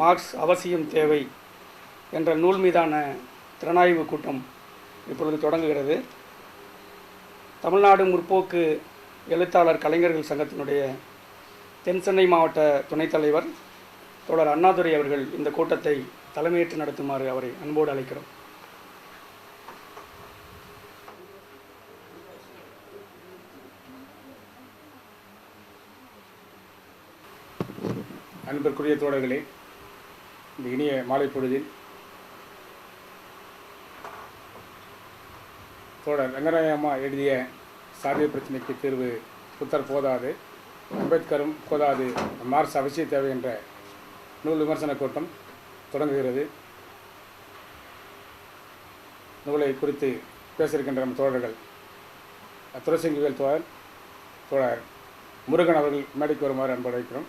Marks அவசியம் தேவை என்ற நூல் மீதான திறனாய்வு கூட்டம் இப்பொழுது தொடங்குகிறது. தமிழ்நாடு முற்போக்கு எழுத்தாளர் கலைஞர்கள் சங்கத்தினுடைய தென் சென்னை மாவட்ட துணைத் தலைவர் தோழர் அண்ணாதுரை அவர்கள் இந்த கூட்டத்தை தலைமையேற்று நடத்துமாறு அவரை அன்போடு அழைக்கிறோம். அன்பிற்குரிய தோழர்களே இந்த இனிய மாலை பொழுதில் தோழர் ரங்கராயம்மா எழுதிய சாதிய பிரச்சனைக்கு தீர்வு புத்தர் போதாது அம்பேத்கரும் போதாது மார்ஸ் அவசிய தேவை என்ற நூல் விமர்சன கூட்டம் தொடங்குகிறது. நூலை குறித்து பேசியிருக்கின்ற நம் தோழர்கள் துளசிங்குவேல் தோழர் தோழர் முருகன் அவர்கள் மேடைக்கு வருமாறு அன்பு அழைக்கிறோம்.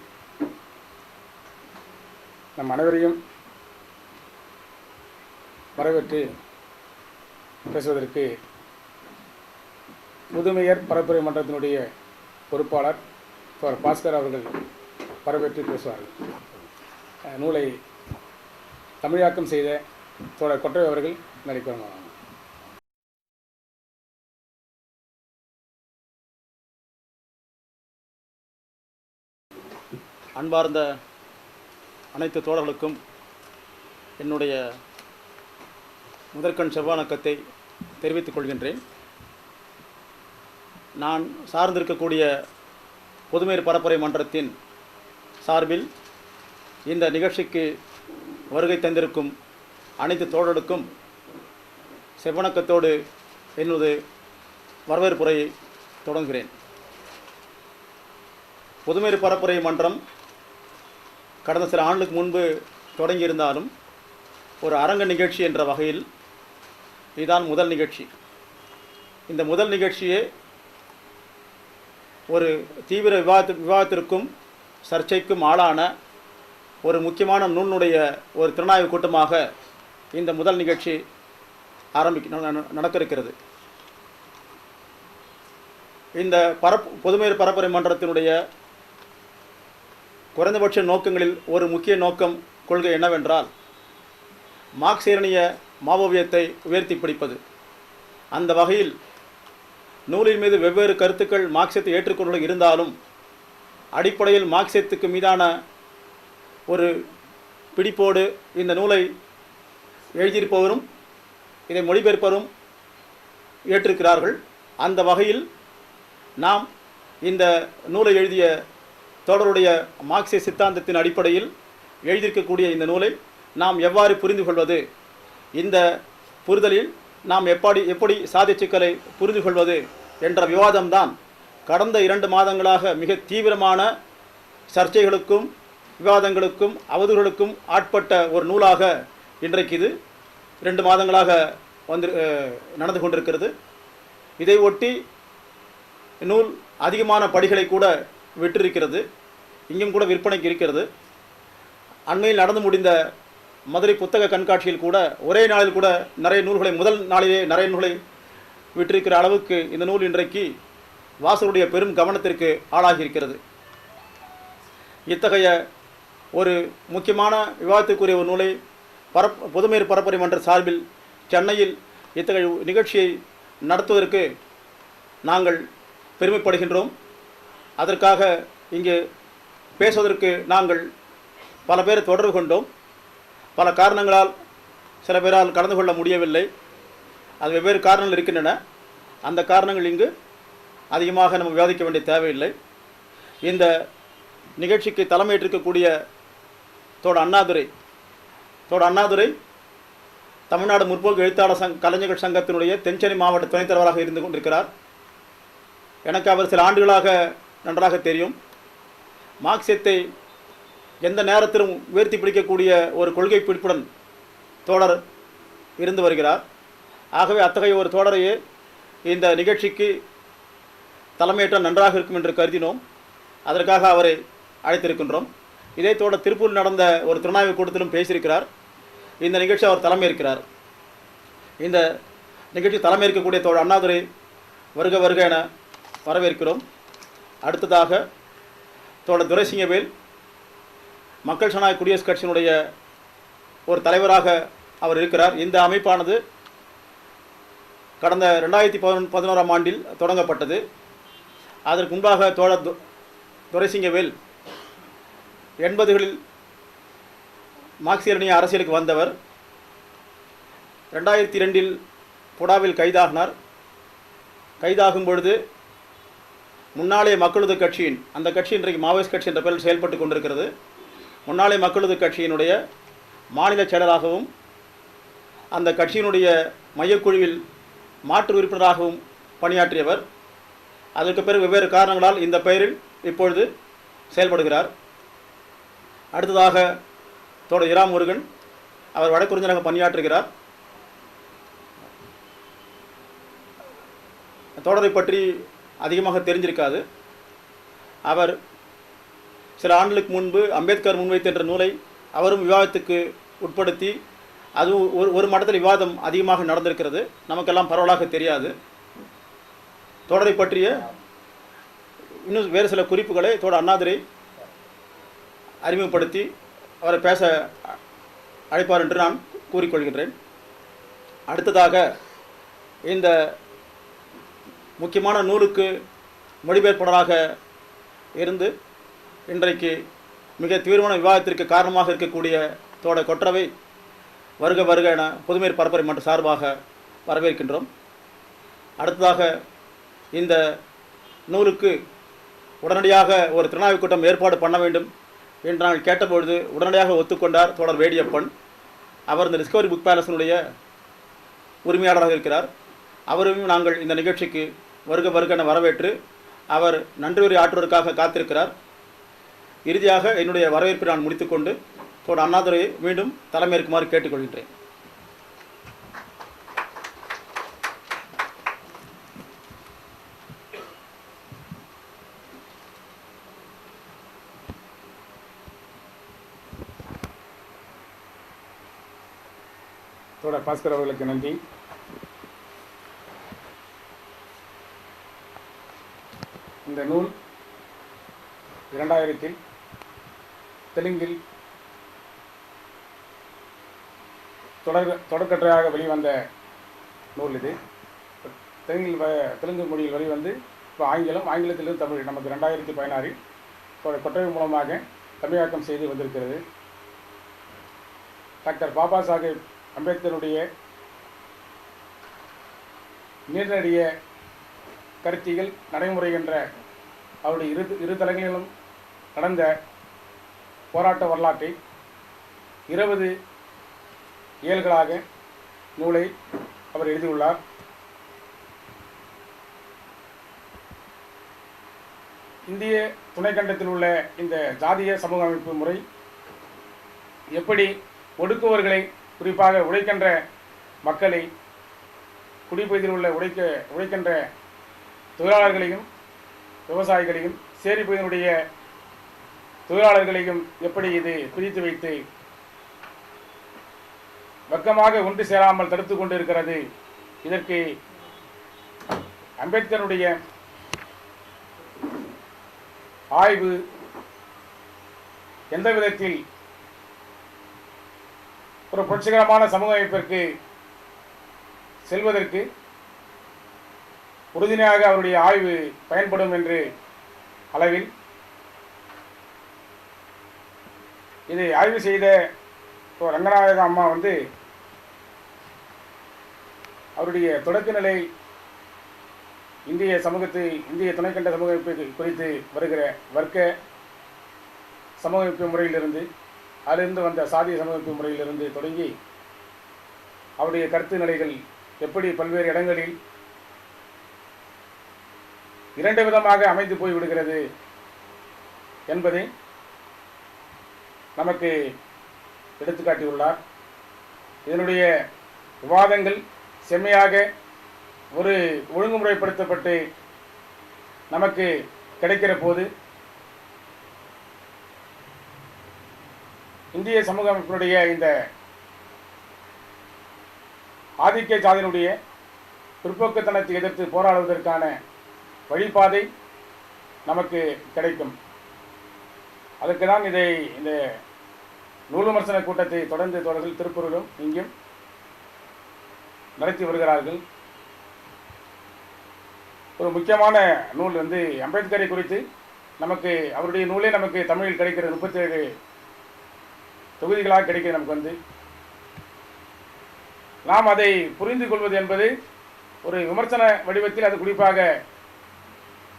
நம் அனைவரையும் வரவேற்று பேசுவதற்கு முதுமையர் பரப்புரை மன்றத்தினுடைய பொறுப்பாளர் தோழர் பாஸ்கர் அவர்கள் வரவேற்று பேசுவார்கள். நூலை தமிழாக்கம் செய்த தோழர் கொட்டை அவர்கள் மேடைக்கு அன்பார்ந்த அனைத்து தோழர்களுக்கும் என்னுடைய முதற்கண் செவ்வானக்கத்தை தெரிவித்துக் கொள்கின்றேன். நான் சார்ந்திருக்கக்கூடிய பொதுமையர் பரப்புரை மன்றத்தின் சார்பில் இந்த நிகழ்ச்சிக்கு வருகை தந்திருக்கும் அனைத்து தோழர்களுக்கும் செவ்வணக்கத்தோடு என்னது வரவேற்புரையை தொடங்குகிறேன். பொதுமையர் பரப்புரை மன்றம் கடந்த சில ஆண்டுக்கு முன்பு தொடங்கியிருந்தாலும் ஒரு அரங்க நிகழ்ச்சி என்ற வகையில் இதுதான் முதல் நிகழ்ச்சி. இந்த முதல் நிகழ்ச்சியே ஒரு தீவிர விவாத விவாதத்திற்கும் சர்ச்சைக்கும் ஆளான ஒரு முக்கியமான நூலினுடைய ஒரு திறனாய்வு கூட்டமாக இந்த முதல் நிகழ்ச்சி ஆரம்பிக்க நடக்கிருக்கிறது நடக்க இருக்கிறது இந்த பரப்பு பொதுமையர் பரப்புரை மன்றத்தினுடைய குறைந்தபட்ச நோக்கங்களில் ஒரு முக்கிய நோக்கம் கொள்கை என்னவென்றால் மார்க்சேரணிய மாவோவியத்தை உயர்த்தி பிடிப்பது. அந்த வகையில் நூலின் மீது வெவ்வேறு கருத்துக்கள் மார்க்சியத்தை ஏற்றுக்கொள்ள இருந்தாலும் அடிப்படையில் மார்க்சியத்துக்கு மீதான ஒரு பிடிப்போடு இந்த நூலை எழுதியிருப்பவரும் இதை மொழிபெயர்ப்பவரும் ஏற்றிருக்கிறார்கள். அந்த வகையில் நாம் இந்த நூலை எழுதிய தோழருடைய மார்க்சிய சித்தாந்தத்தின் அடிப்படையில் எழுதியிருக்கக்கூடிய இந்த நூலை நாம் எவ்வாறு புரிந்து கொள்வது இந்த புரிதலில் நாம் எப்படி எப்படி சாதிச்சுக்களை சிக்கலை புரிந்து கொள்வது என்ற விவாதம்தான் கடந்த இரண்டு மாதங்களாக மிக தீவிரமான சர்ச்சைகளுக்கும் விவாதங்களுக்கும் அவதூறுகளுக்கும் ஆட்பட்ட ஒரு நூலாக இன்றைக்கு இது இரண்டு மாதங்களாக வந்து நடந்து கொண்டிருக்கிறது. இதை ஒட்டி நூல் அதிகமான படிகளை கூட விட்டிருக்கிறது. இங்கும் கூட விற்பனைக்கு இருக்கிறது. அண்மையில் நடந்து முடிந்த மதுரை புத்தக கண்காட்சியில் கூட ஒரே நாளில் கூட நிறைய நூல்களை முதல் நாளிலே நிறைய நூல்களை விற்றிருக்கிற அளவுக்கு இந்த நூல் இன்றைக்கு வாசருடைய பெரும் கவனத்திற்கு ஆளாகியிருக்கிறது இத்தகைய ஒரு முக்கியமான விவாதத்துக்குரிய ஒரு நூலை பரப் பொதுமையர் பரப்புரை மன்ற சார்பில் சென்னையில் இத்தகைய நிகழ்ச்சியை நடத்துவதற்கு நாங்கள் பெருமைப்படுகின்றோம். அதற்காக இங்கே பேசுவதற்கு நாங்கள் பல பேர் தொடர்பு கொண்டோம். பல காரணங்களால் சில பேரால் கலந்து கொள்ள முடியவில்லை. அது வெவ்வேறு காரணங்கள் இருக்கின்றன. அந்த காரணங்கள் இங்கு அதிகமாக நம்ம விவாதிக்க வேண்டிய தேவையில்லை. இந்த நிகழ்ச்சிக்கு தலைமையேற்றிருக்கக்கூடிய தோட அண்ணாதுரை தோட அண்ணாதுரை தமிழ்நாடு முற்போக்கு எழுத்தாளர் சங் கலைஞர்கள் சங்கத்தினுடைய தென்சென்னை மாவட்ட துணைத் தலைவராக இருந்து கொண்டிருக்கிறார். எனக்கு அவர் சில ஆண்டுகளாக நன்றாக தெரியும். மார்க்சியத்தை எந்த நேரத்திலும் உயர்த்தி பிடிக்கக்கூடிய ஒரு கொள்கை பிடிப்புடன் தோழர் இருந்து வருகிறார். ஆகவே அத்தகைய ஒரு தோழரையே இந்த நிகழ்ச்சிக்கு தலைமையேற்ற நன்றாக இருக்கும் என்று கருதினோம். அதற்காக அவரை அழைத்திருக்கின்றோம். இதே தோழர் திருப்பூர் நடந்த ஒரு திருநாய்வு கூட்டத்திலும் பேசியிருக்கிறார். இந்த நிகழ்ச்சி அவர் தலைமையேற்கிறார். இந்த நிகழ்ச்சி தலைமையேற்கக்கூடிய தோழர் அண்ணாதுரை வருக வருக என வரவேற்கிறோம். அடுத்ததாக தோழர் துரைசிங்கவேல் மக்கள் ஜனநாயக குடியரசுக் கட்சியினுடைய ஒரு தலைவராக அவர் இருக்கிறார். இந்த அமைப்பானது கடந்த ரெண்டாயிரத்தி பதினொன் பதினோராம் ஆண்டில் தொடங்கப்பட்டது. அதற்கு முன்பாக தோழர் துரைசிங்கவேல் எண்பதுகளில் மார்க்சியரணிய அரசியலுக்கு வந்தவர். ரெண்டாயிரத்தி ரெண்டில் புடாவில் கைதாகினார். கைதாகும் பொழுது முன்னாலே மக்களது கட்சியின் அந்த கட்சி இன்றைக்கு மாவோயிஸ்ட் கட்சி என்ற பெயரில் செயல்பட்டு கொண்டிருக்கிறது. முன்னாலே மக்களது கட்சியினுடைய மாநில செயலராகவும் அந்த கட்சியினுடைய மையக்குழுவில் மாற்று உறுப்பினராகவும் பணியாற்றியவர். அதற்கு பிறகு வெவ்வேறு காரணங்களால் இந்த பெயரில் இப்பொழுது செயல்படுகிறார். அடுத்ததாக தோழர் இரா முருகன் அவர் வடக்குறிஞராக பணியாற்றுகிறார். தொடரை பற்றி அதிகமாக தெரிஞ்சிருக்காது. அவர் சில ஆண்டுகளுக்கு முன்பு அம்பேத்கர் முன்வைத்தின்ற நூலை அவரும் விவாதத்துக்கு உட்படுத்தி அதுவும் ஒரு ஒரு மட்டத்தில் விவாதம் அதிகமாக நடந்திருக்கிறது. நமக்கெல்லாம் பரவலாக தெரியாது. தொடரை பற்றிய இன்னும் வேறு சில குறிப்புகளை தோட அண்ணாதுரை அறிமுகப்படுத்தி அவரை பேச அழைப்பார் என்று நான் கூறிக்கொள்கின்றேன். அடுத்ததாக இந்த முக்கியமான நூலுக்கு மொழிபெயர்ப்பாளராக இருந்து இன்றைக்கு மிக தீவிரமான விவாதத்திற்கு காரணமாக இருக்கக்கூடிய தோட கொற்றவை வருக வருக என புதுமையர் பரப்புரை மன்ற சார்பாக வரவேற்கின்றோம். அடுத்ததாக இந்த நூலுக்கு உடனடியாக ஒரு திருநாவுக்கு கூட்டம் ஏற்பாடு பண்ண வேண்டும் என்று நாங்கள் கேட்டபொழுது உடனடியாக ஒத்துக்கொண்டார் தோழர் வேடியப்பன். அவர் இந்த டிஸ்கவரி புக் பேலஸினுடைய உரிமையாளராக இருக்கிறார். அவரும் நாங்கள் இந்த நிகழ்ச்சிக்கு வருக வருகனை வரவேற்று அவர் நன்றியுரை ஆற்றுவதற்காக காத்திருக்கிறார். இறுதியாக என்னுடைய வரவேற்பை நான் முடித்துக்கொண்டு தோட அண்ணாதுரையை மீண்டும் தலைமையேற்குமாறு கேட்டுக்கொள்கின்றேன். தோழர் பாஸ்கர் அவர்களுக்கு நன்றி. இந்த நூல் இரண்டாயிரத்தில் தெலுங்கில் தொடர் தொடர்கட்டுரையாக வெளிவந்த நூல் இது. தெலுங்கில் தெலுங்கு மொழியில் வெளிவந்து இப்போ ஆங்கிலம் ஆங்கிலத்திலிருந்து தமிழ். நமக்கு ரெண்டாயிரத்தி பதினாறில் தோழர் கொட்டகை மூலமாக தமிழாக்கம் செய்து வந்திருக்கிறது. டாக்டர் பாபா சாஹேப் அம்பேத்கருடைய நீர்நடிய கருத்திகள் நடைமுறை என்ற அவருடைய இரு இரு தலைகளிலும் நடந்த போராட்ட வரலாற்றை இருபது இயல்களாக நூலை அவர் எழுதியுள்ளார். இந்திய துணைக்கண்டத்தில் உள்ள இந்த ஜாதிய சமூக அமைப்பு முறை எப்படி ஒடுக்குவர்களை குறிப்பாக உழைக்கின்ற மக்களை குடிப்பகுதியில் உள்ள உழைக்க உழைக்கின்ற தொழிலாளர்களையும் விவசாயிகளையும் சேரி பகுதியினுடைய தொழிலாளர்களையும் எப்படி இது பிரித்து வைத்து வெக்கமாக ஒன்று சேராமல் தடுத்து கொண்டு இருக்கிறது இதற்கு அம்பேத்கருடைய ஆய்வு எந்த விதத்தில் ஒரு புரட்சிகரமான சமூக அமைப்பிற்கு செல்வதற்கு உறுதுணையாக அவருடைய ஆய்வு பயன்படும் என்று அளவில் இதை ஆய்வு செய்த ரங்கநாயக அம்மா வந்து அவருடைய தொடக்க நிலை இந்திய சமூகத்தை இந்திய துணைக்கண்ட சமூகமைப்பு குறித்து வருகிற வர்க்க சமூகமைப்பு முறையிலிருந்து அதிலிருந்து வந்த சாதிய சமூகமைப்பு முறையிலிருந்து தொடங்கி அவருடைய கருத்து நிலைகள் எப்படி பல்வேறு இடங்களில் இரண்டு விதமாக அமைந்து போய் விடுகிறது என்பதை நமக்கு எடுத்துக்காட்டியுள்ளார். இதனுடைய விவாதங்கள் செம்மையாக ஒரு ஒழுங்குமுறைப்படுத்தப்பட்டு நமக்கு கிடைக்கிற போது இந்திய சமூக அமைப்பினுடைய இந்த ஆதிக்க ஜாதியினுடைய பிற்போக்குத்தனத்தை எதிர்த்து போராடுவதற்கான வழிபாதை நமக்கு கிடைக்கும். அதற்கு தான் இதை இந்த நூல் விமர்சன கூட்டத்தை தொடர்ந்து தொடர்கள் திருப்பூரிலும் இங்கும் நடத்தி வருகிறார்கள். ஒரு முக்கியமான நூல் வந்து அம்பேத்கரை குறித்து நமக்கு அவருடைய நூலே நமக்கு தமிழில் கிடைக்கிற முப்பத்தேழு தொகுதிகளாக கிடைக்கிறது நமக்கு வந்து. நாம் அதை புரிந்து கொள்வது என்பது ஒரு விமர்சன வடிவத்தில் அது குறிப்பாக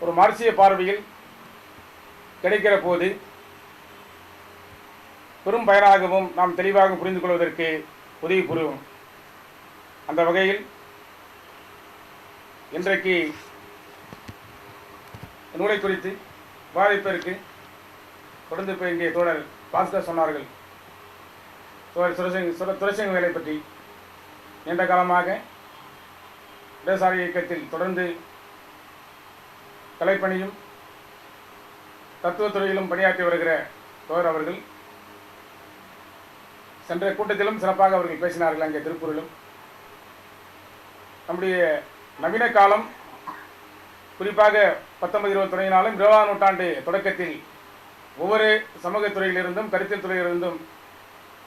ஒரு மார்க்சிய பார்வையில் கிடைக்கிற போது பெரும் பயனாகவும் நாம் தெளிவாக புரிந்து கொள்வதற்கு உதவி புரியும் அந்த வகையில் இன்றைக்கு நூலை குறித்து விவாதிப்பதற்கு தொடர்ந்து இப்போ இங்கே தோழர் பாஸ்கர் சொன்னார்கள். தோழர் சுரசிங் துரசிங்க வேலை பற்றி நீண்ட காலமாக இடதுசாரி இயக்கத்தில் தொடர்ந்து கலைப்பணியும் தத்துவத்துறையிலும் பணியாற்றி வருகிற தோர் அவர்கள் சென்ற கூட்டத்திலும் சிறப்பாக அவர்கள் பேசினார்கள் அங்கே திருப்பூரிலும் நம்முடைய நவீன காலம் குறிப்பாக பத்தொன்பது இருபது துறையினாலும் இருபதாம் நூற்றாண்டு தொடக்கத்தில் ஒவ்வொரு சமூகத்துறையிலிருந்தும் துறையிலிருந்தும் கருத்தியல் துறையிலிருந்தும்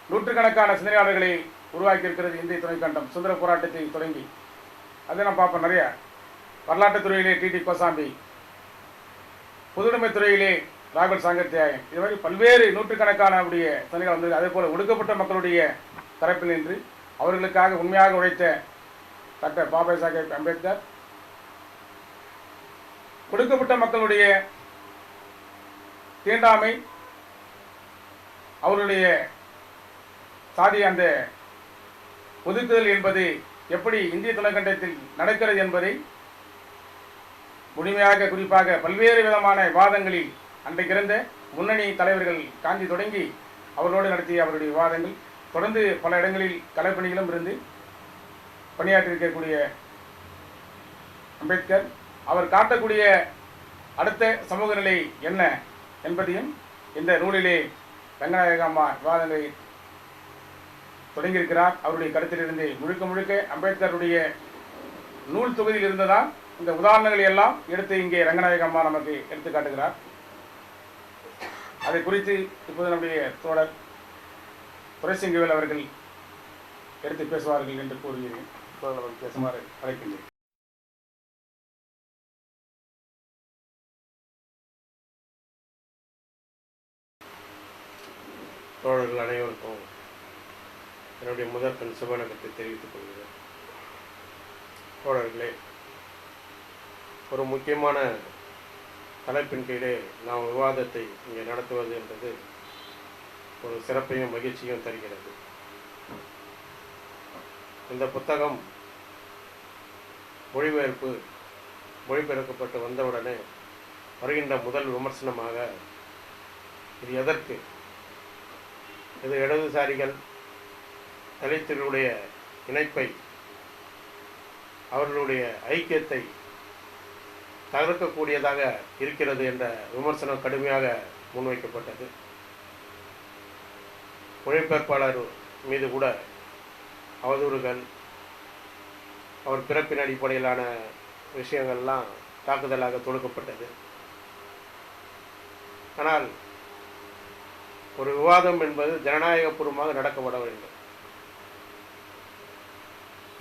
நூற்றுக்கணக்கான சிந்தனையாளர்களை உருவாக்கி இருக்கிறது இந்திய துணைக்கண்டம் சுதந்திர போராட்டத்தை தொடங்கி. அதை நான் பார்ப்போம். நிறைய வரலாற்றுத் துறையிலே டிடி கோசாம்பி பொதுவுடைமைத் துறையிலே ராகுல் சாங்கத்தியாயம். இது மாதிரி பல்வேறு நூற்றுக்கணக்கான அவருடைய சிந்தனைகள் வந்தது. அதே போல ஒடுக்கப்பட்ட மக்களுடைய தரப்பில் நின்று அவர்களுக்காக உண்மையாக உழைத்த டாக்டர் பாபா சாஹேப் அம்பேத்கர் ஒடுக்கப்பட்ட மக்களுடைய தீண்டாமை அவர்களுடைய சாதி அந்த ஒதுக்குதல் என்பது எப்படி இந்திய துணைக்கண்டத்தில் நடக்கிறது என்பதை முழுமையாக குறிப்பாக பல்வேறு விதமான விவாதங்களில் அன்றைக்கு இருந்த முன்னணி தலைவர்கள் காந்தி தொடங்கி அவர்களோடு நடத்திய அவருடைய விவாதங்கள் தொடர்ந்து பல இடங்களில் கலைப்பணிகளும் இருந்து பணியாற்றியிருக்கக்கூடிய அம்பேத்கர் அவர் காட்டக்கூடிய அடுத்த சமூக நிலை என்ன என்பதையும் இந்த நூலிலே ரங்கநாயக அம்மா விவாதங்களை தொடங்கியிருக்கிறார். அவருடைய கருத்திலிருந்து முழுக்க முழுக்க அம்பேத்கருடைய நூல் தொகுதியில் இருந்ததால் இந்த உதாரணங்களை எல்லாம் எடுத்து இங்கே ரங்கநாயக அம்மா நமக்கு எடுத்து காட்டுகிறார். அதை குறித்து இப்போது நம்முடைய தோழர் துரைசிங்கவேல் அவர்கள் எடுத்து பேசுவார்கள் என்று கூறுகிறேன். இப்போது பேசுமாறு அழைக்கின்றேன். தோழர்கள் அனைவருக்கும் என்னுடைய முதற்கண் சுபநகத்தை தெரிவித்துக் கொள்கிறேன். தோழர்களே ஒரு முக்கியமான தலைப்பின் கீழே நாம் விவாதத்தை இங்கே நடத்துவது என்பது ஒரு சிறப்பையும் மகிழ்ச்சியும் தருகிறது. இந்த புத்தகம் மொழிபெயர்ப்பு மொழிபெயர்க்கப்பட்டு வந்தவுடனே வருகின்ற முதல் விமர்சனமாக இது எதற்கு? இது இடதுசாரிகள் தலித்துகளுடைய இணைப்பை அவர்களுடைய ஐக்கியத்தை தகர்க்கக்கூடியதாக இருக்கிறது என்ற விமர்சனம் கடுமையாக முன்வைக்கப்பட்டது. மொழிபெயர்ப்பாளர் மீது கூட அவதூறுகள் அவர் பிறப்பின் அடிப்படையிலான விஷயங்கள்லாம் தாக்குதலாக தொடுக்கப்பட்டது. ஆனால் ஒரு விவாதம் என்பது ஜனநாயகபூர்வமாக நடக்கப்பட வேண்டும்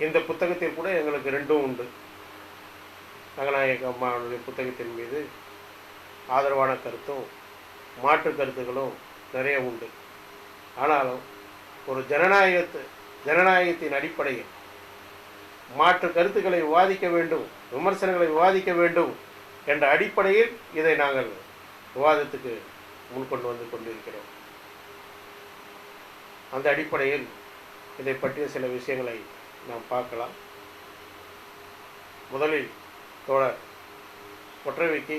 இந்த புத்தகத்தில் கூட எங்களுக்கு ரெண்டும் உண்டு. ரங்கநாயக அம்மாவுடைய புத்தகத்தின் மீது ஆதரவான கருத்தும் மாற்று கருத்துக்களும் நிறைய உண்டு. ஆனாலும் ஒரு ஜனநாயகத்து ஜனநாயகத்தின் அடிப்படையில் மாற்று கருத்துக்களை விவாதிக்க வேண்டும் விமர்சனங்களை விவாதிக்க வேண்டும் என்ற அடிப்படையில் இதை நாங்கள் விவாதத்துக்கு முன்கொண்டு வந்து கொண்டிருக்கிறோம். அந்த அடிப்படையில் இதை பற்றிய சில விஷயங்களை நாம் பார்க்கலாம். முதலில் தோழர் ஒற்றவைக்கு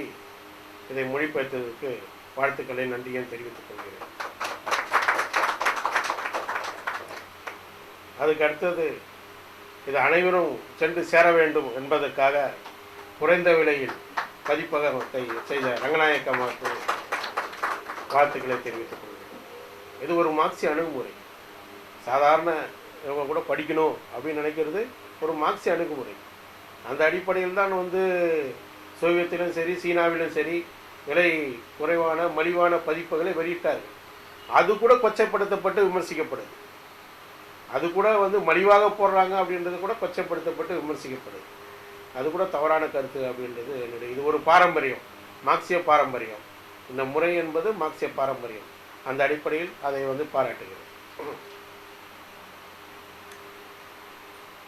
இதை மொழிபெயர்த்ததற்கு வாழ்த்துக்களை நன்றியும் தெரிவித்துக் கொள்கிறேன். அதுக்கு அடுத்தது இது அனைவரும் சென்று சேர வேண்டும் என்பதற்காக குறைந்த விலையில் பதிப்பகத்தை செய்த ரங்கநாயக்கமாக்கு வாழ்த்துக்களை தெரிவித்துக் கொள்கிறேன். இது ஒரு மார்க்சிய அணுகுமுறை. சாதாரண இவங்க கூட படிக்கணும் அப்படின்னு நினைக்கிறது ஒரு மார்க்சிய அணுகுமுறை. அந்த அடிப்படையில் தான் வந்து சோவியத்திலும் சரி சீனாவிலும் சரி விலை குறைவான மலிவான பதிப்புகளை வெளியிட்டார்கள் அது கூட கொச்சைப்படுத்தப்பட்டு விமர்சிக்கப்படுது. அது கூட வந்து மலிவாக போடுறாங்க அப்படின்றது கூட கொச்சைப்படுத்தப்பட்டு விமர்சிக்கப்படுது. அது கூட தவறான கருத்து அப்படின்றது என்னுடைய இது ஒரு பாரம்பரியம் மார்க்சிய பாரம்பரியம். இந்த முறை என்பது மார்க்சிய பாரம்பரியம். அந்த அடிப்படையில் அதை வந்து பாராட்டுகிறேன்.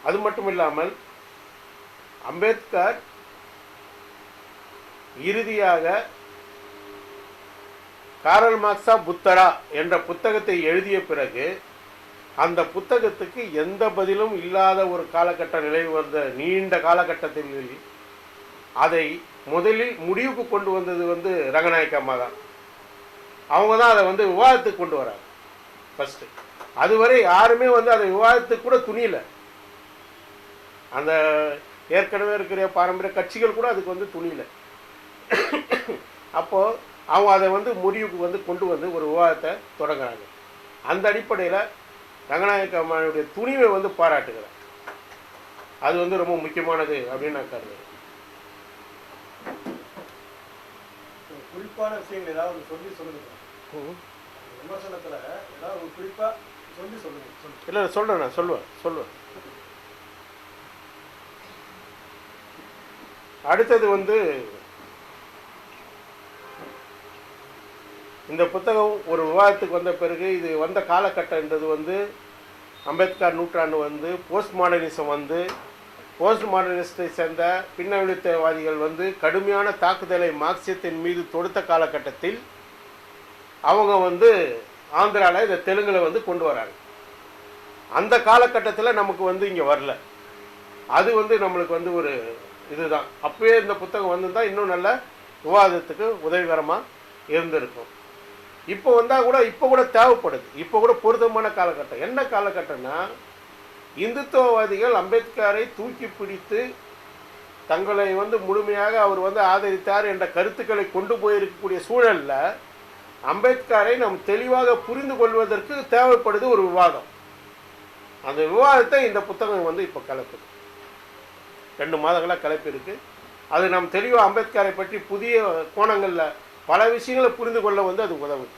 அது மட்டும் இல்லாமல் அம்பேத்கர் இறுதியாக காரல் மார்க்ஸா புத்தரா என்ற புத்தகத்தை எழுதிய பிறகு அந்த புத்தகத்துக்கு எந்த பதிலும் இல்லாத ஒரு காலகட்ட நிலை வந்த நீண்ட காலகட்டத்தில் அதை முதலில் முடிவுக்கு கொண்டு வந்தது வந்து ரங்கநாயக்க அம்மா தான். அவங்க தான் அதை வந்து விவாதத்துக்கு கொண்டு வராங்க. ஃபஸ்ட்டு அதுவரை யாருமே வந்து அதை விவாதத்துக்கு கூட துணியல. அந்த ஏற்கனவே இருக்கிற பாரம்பரிய கட்சிகள் கூட அதுக்கு வந்து துணியல அப்போ அவங்க அதை வந்து முடிவுக்கு வந்து கொண்டு வந்து ஒரு விவாதத்தை தொடங்குறாங்க. அந்த அடிப்படையில் ரங்கநாயக்க அம்மானுடைய துணிவை வந்து பாராட்டுகிறேன் அது வந்து ரொம்ப முக்கியமானது அப்படின்னு நான் கருதுறேன். குறிப்பான விஷயங்கள் ஏதாவது சொல்லி சொல்லுங்க. விமர்சனத்துல ஏதாவது ஒரு குறிப்பா சொல்லி சொல்லுங்க சொல்லுங்க. இல்லை சொல்கிறேன் நான் சொல்லுவேன் சொல்லுவேன். அடுத்தது வந்து இந்த புத்தகம் ஒரு விவாதத்துக்கு வந்த பிறகு இது வந்த காலகட்டன்றது வந்து அம்பேத்கர் நூற்றாண்டு வந்து போஸ்ட் மாடர்னிசம் வந்து போஸ்ட் மாடர்னிஸ்டை சேர்ந்த பின்னணித்தவாதிகள் வந்து கடுமையான தாக்குதலை மார்க்சியத்தின் மீது தொடுத்த காலகட்டத்தில் அவங்க வந்து ஆந்திராவில் இந்த தெலுங்கில் வந்து கொண்டு வராங்க. அந்த காலகட்டத்தில் நமக்கு வந்து இங்கே வரல. அது வந்து நம்மளுக்கு வந்து ஒரு இதுதான். அப்பவே இந்த புத்தகம் வந்திருந்தா இன்னும் நல்ல விவாதத்துக்கு உதவிகரமாக இருந்திருக்கும். இப்போ வந்தால் கூட இப்போ கூட தேவைப்படுது. இப்போ கூட பொருத்தமான காலகட்டம். என்ன காலகட்டம்னா இந்துத்துவவாதிகள் அம்பேத்கரை தூக்கி பிடித்து தங்களை வந்து முழுமையாக அவர் வந்து ஆதரித்தார் என்ற கருத்துக்களை கொண்டு போயிருக்கக்கூடிய சூழலில் அம்பேத்கரை நாம் தெளிவாக புரிந்து கொள்வதற்கு தேவைப்படுது ஒரு விவாதம். அந்த விவாதத்தை இந்த புத்தகம் வந்து இப்போ கலக்குது. ரெண்டு மாதங்களாக கலப்பிருக்கு அது நாம் தெளிவாக அம்பேத்கரை பற்றி புதிய கோணங்களில் பல விஷயங்களை புரிந்து கொள்ள வந்து அது உதவுது.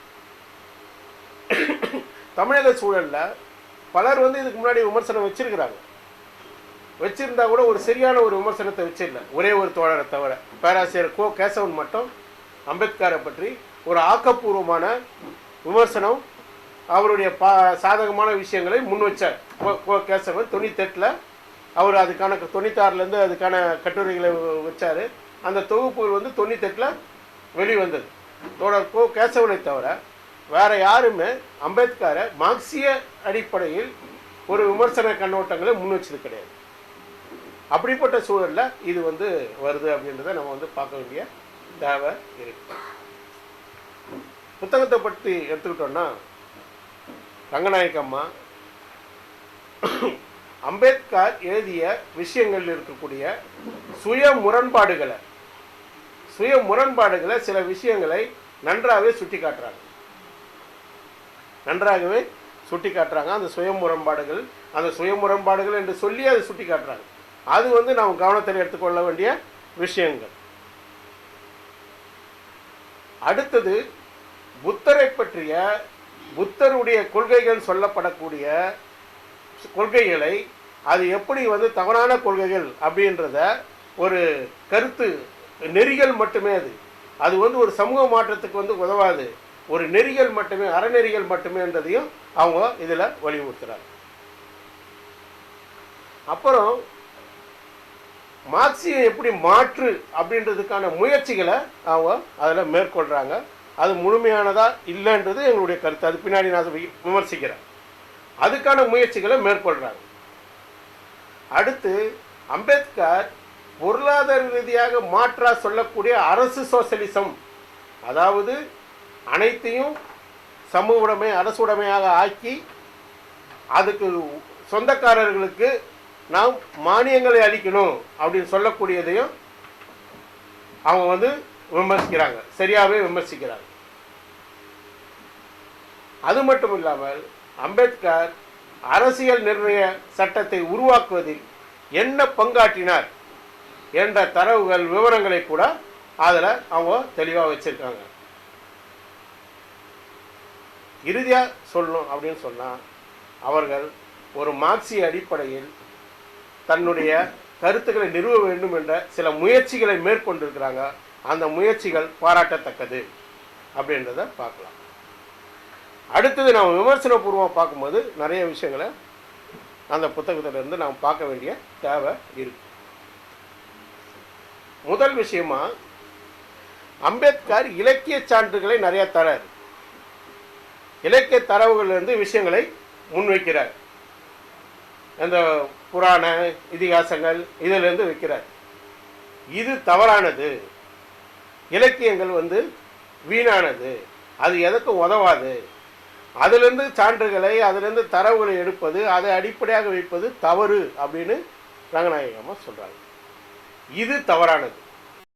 தமிழக சூழலில் பலர் வந்து இதுக்கு முன்னாடி விமர்சனம் வச்சுருக்கிறாங்க. வச்சுருந்தா கூட ஒரு சரியான ஒரு விமர்சனத்தை வச்சிடல. ஒரே ஒரு தோழரை தவிர. பேராசிரியர் கோ கேசவன் மட்டும் அம்பேத்கரை பற்றி ஒரு ஆக்கப்பூர்வமான விமர்சனம் அவருடைய பா சாதகமான விஷயங்களை முன் வச்சார். கோ கோ கேசவன் தொண்ணூத்தெட்டில் அவர் அதுக்கான தொண்ணூத்தாறுலேருந்து அதுக்கான கட்டுரைகளை வச்சார். அந்த தொகுப்பு வந்து தொண்ணூத்தெட்டில் வெளிவந்தது. தோழர் கோ கேசவனை தவிர வேறு யாருமே அம்பேத்கரை மார்க்சிய அடிப்படையில் ஒரு விமர்சன கண்ணோட்டங்களை முன் வச்சது கிடையாது. அப்படிப்பட்ட சூழலில் இது வந்து வருது அப்படின்றத நம்ம வந்து பார்க்க வேண்டிய தேவை இருக்கு. புத்தகத்தை பற்றி எடுத்துக்கிட்டோம்னா ரங்கநாயக்கம்மா அம்பேத்கர் எழுதிய விஷயங்கள் இருக்கக்கூடிய சுய முரண்பாடுகளை சுய முரண்பாடுகளை சில விஷயங்களை நன்றாகவே சுட்டி காட்டுறாங்க நன்றாகவே சுட்டி காட்டுறாங்க அந்த சுய முரண்பாடுகள் அந்த சுய முரண்பாடுகள் என்று சொல்லி அதை சுட்டி காட்டுறாங்க அது வந்து நாம் கவனத்தில் எடுத்துக்கொள்ள வேண்டிய விஷயங்கள். அடுத்தது புத்தரை பற்றிய புத்தருடைய கொள்கைகள் சொல்லப்படக்கூடிய கொள்கைகளை அது எப்படி வந்து தவறான கொள்கைகள் அப்படின்றத ஒரு கருத்து நெறிகள் மட்டுமே அது. அது வந்து ஒரு சமூக மாற்றத்துக்கு வந்து உதவாது. ஒரு நெறிகள் மட்டுமே அறநெறிகள் மட்டுமேன்றதையும் அவங்க இதில் வலியுறுத்துகிறாங்க அப்புறம் மார்க்சியம் எப்படி மாற்று அப்படின்றதுக்கான முயற்சிகளை அவங்க அதில் மேற்கொள்கிறாங்க அது முழுமையானதாக இல்லைன்றது எங்களுடைய கருத்து. அது பின்னாடி நான் வி- விமர்சிக்கிறேன். அதுக்கான முயற்சிகளை மேற்கொள்கிறாங்க அடுத்து அம்பேத்கர் பொருளாதார ரீதியாக மாற்றா சொல்லக்கூடிய அரசு சோசலிசம் அதாவது அனைத்தையும் சமூக உடைமை அரசு உடைமையாக ஆக்கி அதுக்கு சொந்தக்காரர்களுக்கு நாம் மானியங்களை அளிக்கணும் அப்படின்னு சொல்லக்கூடியதையும் அவங்க வந்து விமர்சிக்கிறாங்க. சரியாகவே விமர்சிக்கிறாங்க. அது மட்டும் இல்லாமல் அம்பேத்கர் அரசியல் நிர்ணய சட்டத்தை உருவாக்குவதில் என்ன பங்காற்றினார் என்ற தரவுகள் விவரங்களை கூட அதில் அவங்க தெளிவாக வச்சுருக்காங்க. இறுதியாக சொல்லணும் அப்படின்னு சொன்னால் அவர்கள் ஒரு மார்க்சிய அடிப்படையில் தன்னுடைய கருத்துக்களை நிறுவ வேண்டும் என்ற சில முயற்சிகளை மேற்கொண்டிருக்கிறாங்க. அந்த முயற்சிகள் பாராட்டத்தக்கது அப்படின்றத பார்க்கலாம். அடுத்தது நாம் விமர்சனபூர்வமாக பார்க்கும்போது நிறைய விஷயங்களை அந்த புத்தகத்திலிருந்து நாம் பார்க்க வேண்டிய தேவை இருக்கு. முதல் விஷயமா அம்பேத்கர் இலக்கிய சான்றுகளை நிறைய தரார். இலக்கிய தரவுகளிலிருந்து விஷயங்களை முன்வைக்கிறார். அந்த புராண இதிகாசங்கள் இதிலிருந்து வைக்கிறார். இது தவறானது. இலக்கியங்கள் வந்து வீணானது. அது எதற்கும் உதவாது. அதிலிருந்து சான்றுகளை அதிலிருந்து தரவுகளை எடுப்பது அதை அடிப்படையாக வைப்பது தவறு அப்படின்னு ரங்கநாயகமாக சொல்கிறாங்க இது தவறானது.